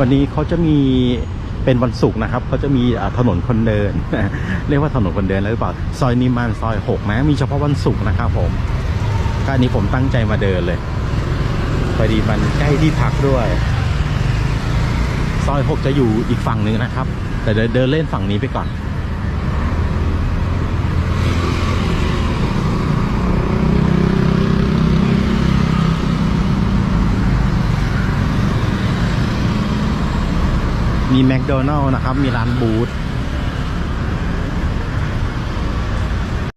วันนี้เขาจะมีเป็นวันศุกร์นะครับเขาจะมีถนนคนเดิน เรียกว่าถนนคนเดินแล้วหรือเปล่าซอยนิมานซอยหกนะมีเฉพาะวันศุกร์นะครับผมก็อันนี้ผมตั้งใจมาเดินเลยพอดีมันใกล้ที่พักด้วย ซอยหกจะอยู่อีกฝั่งหนึ่งนะครับ แต่เดินเดินเล่นฝั่งนี้ไปก่อน มีแมคโดนัลล์นะครับ มีร้านบูธ